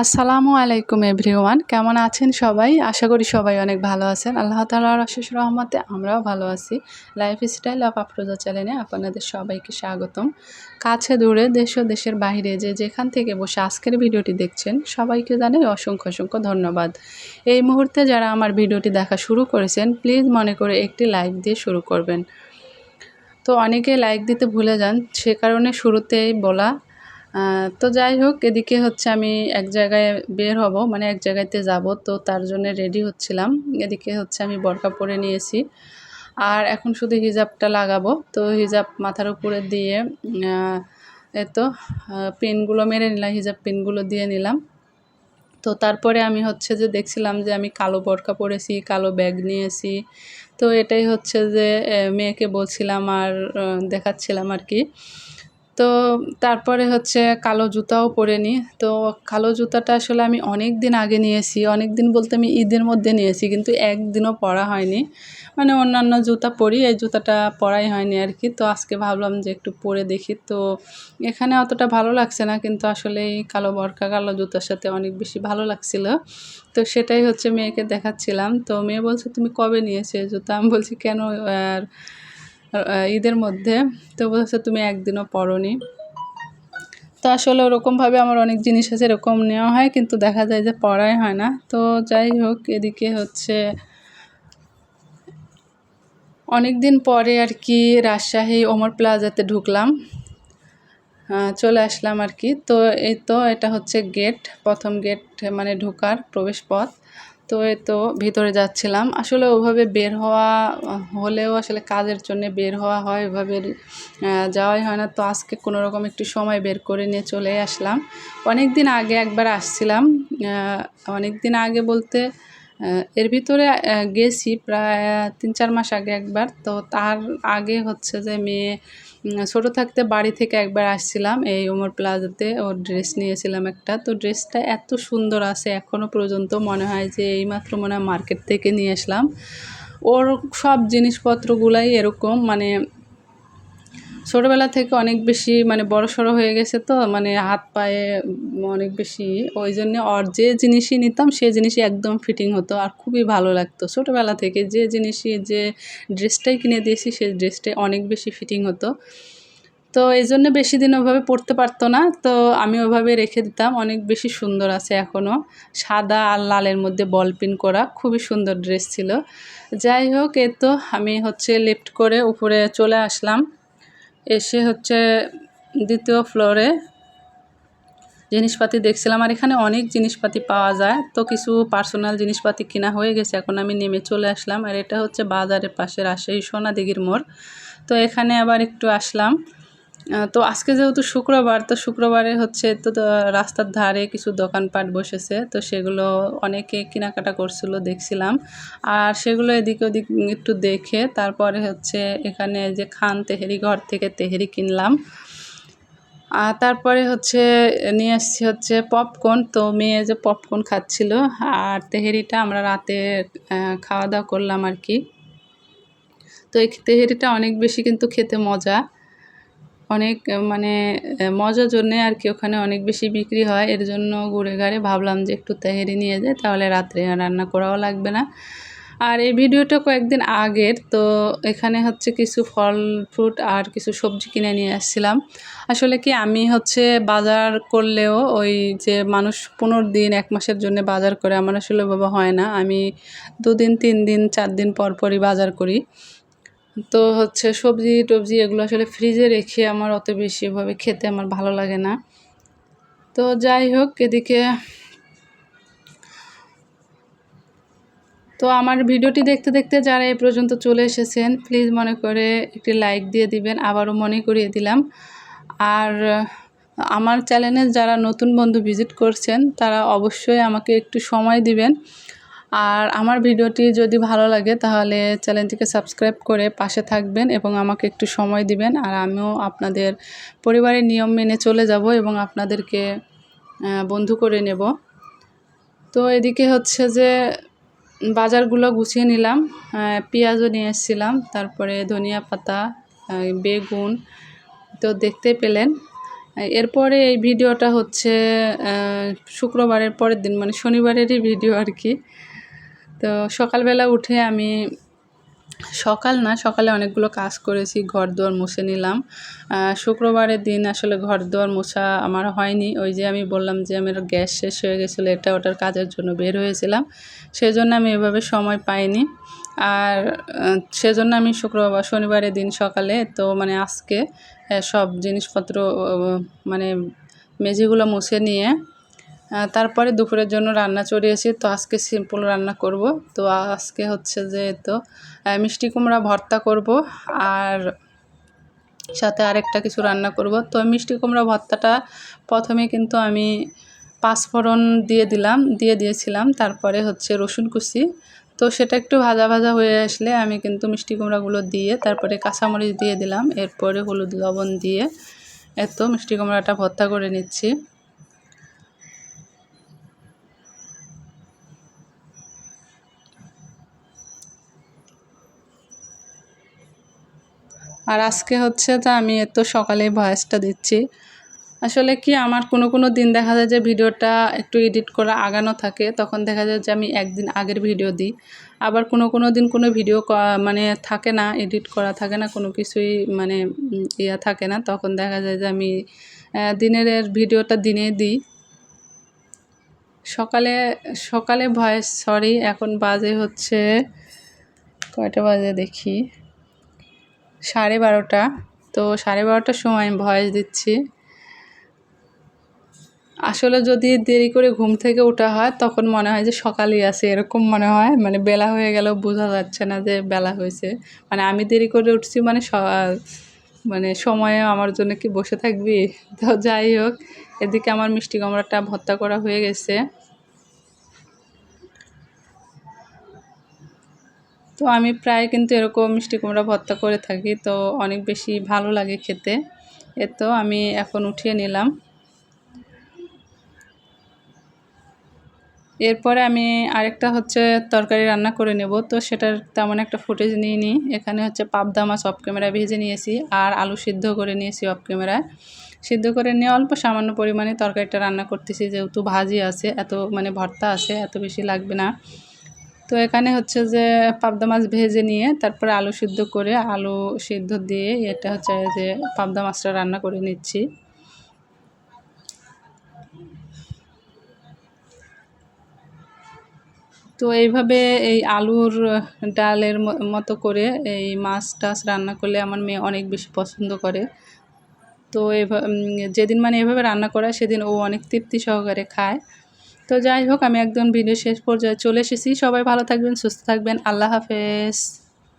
আসসালামু আলাইকুম এভরিওয়ান, কেমন আছেন সবাই? আশা করি সবাই অনেক ভালো আছেন। আল্লাহ তালার অশেষ রহমতে আমরাও ভালো আছি। লাইফ স্টাইল অফ আফরোজা চ্যানেলে আপনাদের সবাইকে স্বাগতম। কাছে দূরে দেশ ও দেশের বাইরে যে যেখান থেকে বসে আজকের ভিডিওটি দেখছেন, সবাইকে জানাই অসংখ্য অসংখ্য ধন্যবাদ। এই মুহূর্তে যারা আমার ভিডিওটি দেখা শুরু করেছেন প্লিজ মনে করে একটি লাইক দিয়ে শুরু করবেন। তো অনেকে লাইক দিতে ভুলে যান, সে কারণে শুরুতেই বলা তো যাই হোক, এদিকে হচ্ছে আমি এক জায়গায় বের হব মানে এক জায়গাতে যাব, তো তার জন্য রেডি হচ্ছিলাম। এদিকে হচ্ছে আমি বরকা পরে নিয়েছি। আর এখন শুধু হিজাবটা লাগাবো, তো হিজাব মাথার উপরে দিয়ে তো পিনগুলো মেরে নিলাম, হিজাব পিনগুলো দিয়ে নিলাম। তো তারপরে আমি হচ্ছে যে দেখছিলাম যে আমি কালো বরকা পরেছি, কালো ব্যাগ নিয়েছি। তো এটাই হচ্ছে যে মেয়েকে বলছিলাম আর দেখাচ্ছিলাম আর কি। তো তারপরে হচ্ছে কালো জুতাও পরে নিই। তো কালো জুতাটা আসলে আমি অনেক দিন আগে নিয়েছি অনেক দিন বলতে আমি ঈদের মধ্যে নিয়েছি, কিন্তু একদিনও পরা হয়নি। মানে অন্যান্য জুতা পরি, এই জুতাটা পরাই হয়নি আর কি। তো আজকে ভাবলাম যে একটু পরে দেখি। তো এখানে অতটা ভালো লাগছে না, কিন্তু আসলে এই কালো বরকা কালো জুতার সাথে অনেক বেশি ভালো লাগছিল। তো সেটাই হচ্ছে মেয়েকে দেখাচ্ছিলাম। তো মেয়ে বলছে, তুমি কবে নিয়েছো এই জুতা? আমি বলছি, কেন? আর ঈদের মধ্যে। তো বলছে তুমি একদিনও পরনি তো আসলে ওরকমভাবে আমার অনেক জিনিস আছে, এরকম নেওয়া হয়, কিন্তু দেখা যায় যে পড়াই হয় না। তো যাই হোক, এদিকে হচ্ছে অনেক দিন পরে আর কি রাজশাহী ওমর প্লাজাতে ঢুকলাম। চলে আসলাম আর কি। তো এই তো, এটা হচ্ছে গেট প্রথম গেট মানে ঢোকার প্রবেশ পথ। তো এই তো ভিতরে যাচ্ছিলাম। আসলে ওভাবে বের হওয়া, হলেও আসলে কাজের জন্য বের হওয়া হয়, ওভাবে যাওয়াই হয় না। তো আজকে কোনো রকম একটু সময় বের করে নিয়ে চলে আসলাম। অনেক দিন আগে একবার আসছিলাম অনেক দিন আগে বলতে এর ভিতরে গেছি প্রায় তিন চার মাস আগে একবার। তো তার আগে হচ্ছে যে মেয়ে ছোট থাকতে বাড়ি থেকে একবার আসছিলাম এই ওমর প্লাজাতে। ওর ড্রেস নিয়েছিলাম একটা। তো ড্রেসটা এত সুন্দর আছে এখনও পর্যন্ত মনে হয় যে এইমাত্র মনে হয় মার্কেট থেকে নিয়ে আসলাম। ওর সব জিনিসপত্রগুলাই এরকম মানে ছোটোবেলা থেকে অনেক বেশি মানে বড় সড়ো হয়ে গেছে তো মানে হাত পায়ে অনেক বেশি, ওই জন্য ওর যে জিনিসই নিতাম সে জিনিসই একদম ফিটিং হতো আর খুবই ভালো লাগতো। ছোটোবেলা থেকে যে জিনিসই, যে ড্রেসটাই কিনে দিয়েছি সেই ড্রেসটাই অনেক বেশি ফিটিং হতো। তো এই জন্য বেশি দিন ওভাবে পরতে পারতো না, তো আমি ওভাবে রেখে দিতাম। অনেক বেশি সুন্দর আছে এখনও সাদা আর লালের মধ্যে বল পিন করা খুবই সুন্দর ড্রেস ছিল। যাই হোক এ তো আমি হচ্ছে লিফট করে উপরে চলে আসলাম। এসে হচ্ছে দ্বিতীয় ফ্লোরে জিনিসপাতি দেখছিলাম। আর এখানে অনেক জিনিসপাতি পাওয়া যায়। তো কিছু পার্সোনাল জিনিসপাতি কিনা হয়ে গেছে। এখন আমি নেমে চলে আসলাম। আর এটা হচ্ছে বাজারের পাশে রাজশাহী সোনাদিঘির মোড়। তো এখানে আবার একটু আসলাম। তো আজকে যেহেতু শুক্রবার, তো শুক্রবারে হচ্ছে তো রাস্তার ধারে কিছু দোকানপাট বসেছে, তো সেগুলো অনেকে কেনাকাটা করছিল, দেখছিলাম। আর সেগুলো এদিক ওদিক একটু দেখে তারপরে হচ্ছে এখানে যে খান তেহেরি ঘর থেকে তেহেরি কিনলাম। আর তারপরে হচ্ছে নিয়ে আসছি হচ্ছে পপকর্ন, তো মেয়ে যে পপকর্ন খাচ্ছিল। আর তেহেরিটা আমরা রাতে খাওয়া দাওয়া করলাম আর কি। তো এই তেহেরিটা অনেক বেশি কিন্তু খেতে মজা। অনেক মানে মজার জন্যে আর কি ওখানে অনেক বেশি বিক্রি হয়। এর জন্য ঘুরে ঘাড়ে ভাবলাম যে একটু তেহেরি নিয়ে যাই, তাহলে রাত্রে রান্না করাও লাগবে না। আর এই ভিডিওটা কয়েকদিন আগের, তো এখানে হচ্ছে কিছু ফল, ফ্রুট আর কিছু সবজি কিনে নিয়ে আসছিলাম। আসলে কি আমি হচ্ছে বাজার করলেও ওই যে মানুষ পনেরো দিন, এক মাসের জন্য বাজার করে, আমার আসলে ওভাবে হয় না। আমি দুদিন, তিন দিন, চার দিন পর পরই বাজার করি। তো হচ্ছে সবজি টবজি এগুলো আসলে ফ্রিজে রেখে আমার অত বেশি এভাবে খেতে আমার ভালো লাগে না। তো যাই হোক, এদিকে তো আমার ভিডিওটি দেখতে দেখতে যারা এই পর্যন্ত চলে এসেছেন প্লিজ মনে করে একটি লাইক দিয়ে দিবেন, আবারও মনে করিয়ে দিলাম। আর আমার চ্যানেলে যারা নতুন বন্ধু ভিজিট করছেন, তারা অবশ্যই আমাকে একটু সময় দিবেন। আর আমার ভিডিওটি যদি ভালো লাগে, তাহলে চ্যানেলটিকে সাবস্ক্রাইব করে পাশে থাকবেন এবং আমাকে একটু সময় দিবেন। আর আমিও আপনাদের পরিবারের নিয়ম মেনে চলে যাব এবং আপনাদেরকে বন্ধু করে নেব। তো এদিকে হচ্ছে যে, বাজারগুলো গুছিয়ে নিলাম। পেঁয়াজও নিয়ে এসেছিলাম, তারপরে ধনিয়া পাতা বেগুন, তো দেখতে পেলেন। এরপরে এই ভিডিওটা হচ্ছে শুক্রবারের পরের দিন মানে শনিবারেরই ভিডিও আর কি। তো সকালবেলা উঠে আমি সকাল না, সকালে অনেকগুলো কাজ করেছি ঘর দুয়ার মুছে নিলাম। শুক্রবারের দিন আসলে ঘর দুয়ার মোছা আমার হয়নি। ওই যে আমি বললাম যে আমার গ্যাস শেষ হয়ে গেছিল, এটা ওটার কাজের জন্য বের হয়েছিলাম। সেজন্য আমি এভাবে সময় পাইনি। আর সেজন্য আমি শুক্রবার, শনিবারের দিন সকালে তো মানে আজকে সব জিনিসপত্র মানে মেঝেগুলো মুছে নিয়ে তারপরে দুপুরের জন্য রান্না চড়িয়েছি তো আজকে সিম্পল রান্না করব। তো আজকে হচ্ছে যে তো মিষ্টি কুমড়া ভর্তা করব আর সাথে আরেকটা কিছু রান্না করব। তো মিষ্টি কুমড়া ভর্তাটা প্রথমে কিন্তু আমি পাঁচফোড়ন দিয়ে দিলাম, দিয়ে দিয়েছিলাম। তারপরে হচ্ছে রসুন কুচি। তো সেটা একটু ভাজা ভাজা হয়ে আসলে আমি কিন্তু মিষ্টি কুমড়াগুলো দিয়ে তারপরে কাঁচামরিচ দিয়ে দিলাম। এরপরে হলুদ লবণ দিয়ে এত মিষ্টি কুমড়াটা ভর্তা করে নিচ্ছি। আর আজকে হচ্ছে যে আমি এত সকালে ভয়েসটা দিচ্ছি। আসলে কি আমার কোনো কোনো দিন দেখা যায় যে ভিডিওটা একটু এডিট করা আগানো থাকে, তখন দেখা যায় যে আমি একদিন আগের ভিডিও দিই। আবার কোনো কোনো দিন কোনো ভিডিও মানে থাকে না এডিট করা থাকে না, কোনো কিছুই মানে ইয়া থাকে না, তখন দেখা যায় যে আমি দিনের ভিডিওটা দিনে দিই। সকালে সকালে ভয়েস সরি এখন বাজে হচ্ছে কয়টা বাজে দেখি। সাড়ে বারোটা। তো সাড়ে বারোটার সময় আমি ভয়েস দিচ্ছি। আসলে যদি দেরি করে ঘুম থেকে ওঠা হয়, তখন মনে হয় যে সকালই আছে, এরকম মনে হয়। মানে বেলা হয়ে গেলেও বোঝা যাচ্ছে না যে বেলা হয়েছে। মানে আমি দেরি করে উঠছি মানে মানে সময়ে আমার জন্য কি বসে থাকবি? তো যাই হোক, এদিকে আমার মিষ্টি কুমড়াটা ভর্তা করা হয়ে গেছে। তো আমি প্রায় কিন্তু এরকম মিষ্টি কুমড়া ভর্তা করে থাকি, তো অনেক বেশি ভালো লাগে খেতে। এ তো আমি এখন উঠিয়ে নিলাম। এরপরে আমি আরেকটা হচ্ছে তরকারি রান্না করে নেব, তো সেটার তেমন একটা ফুটেজ নিয়ে নিই এখানে হচ্ছে পাবদা মাছ অফ ক্যামেরায় ভেজে নিয়েছি আর আলু সিদ্ধ করে নিয়েছি অফ ক্যামেরায় সিদ্ধ করে নিয়ে অল্প সামান্য পরিমাণে তরকারিটা রান্না করতেছি, যেহেতু ভাজি আছে, এত মানে ভর্তা আছে, এত বেশি লাগবে না। তো এখানে হচ্ছে যে পাবদা মাছ ভেজে নিয়ে তারপরে আলু সিদ্ধ করে আলু সিদ্ধ দিয়ে এটা হচ্ছে যে পাবদা মাছটা রান্না করে নিচ্ছি। তো এইভাবে এই আলুর ডালের মতো করে এই মাছ টাছ রান্না করলে আমার মেয়ে অনেক বেশি পছন্দ করে। তো এভা- উম, যেদিন মানে এভাবে রান্না করা সেদিন ও অনেক তৃপ্তি সহকারে খায়। তো যাই হোক, আমি একদম ভিডিও শেষ পর্যায়ে চলে এসেছি। সবাই ভালো থাকবেন, সুস্থ থাকবেন। আল্লাহ হাফেজ।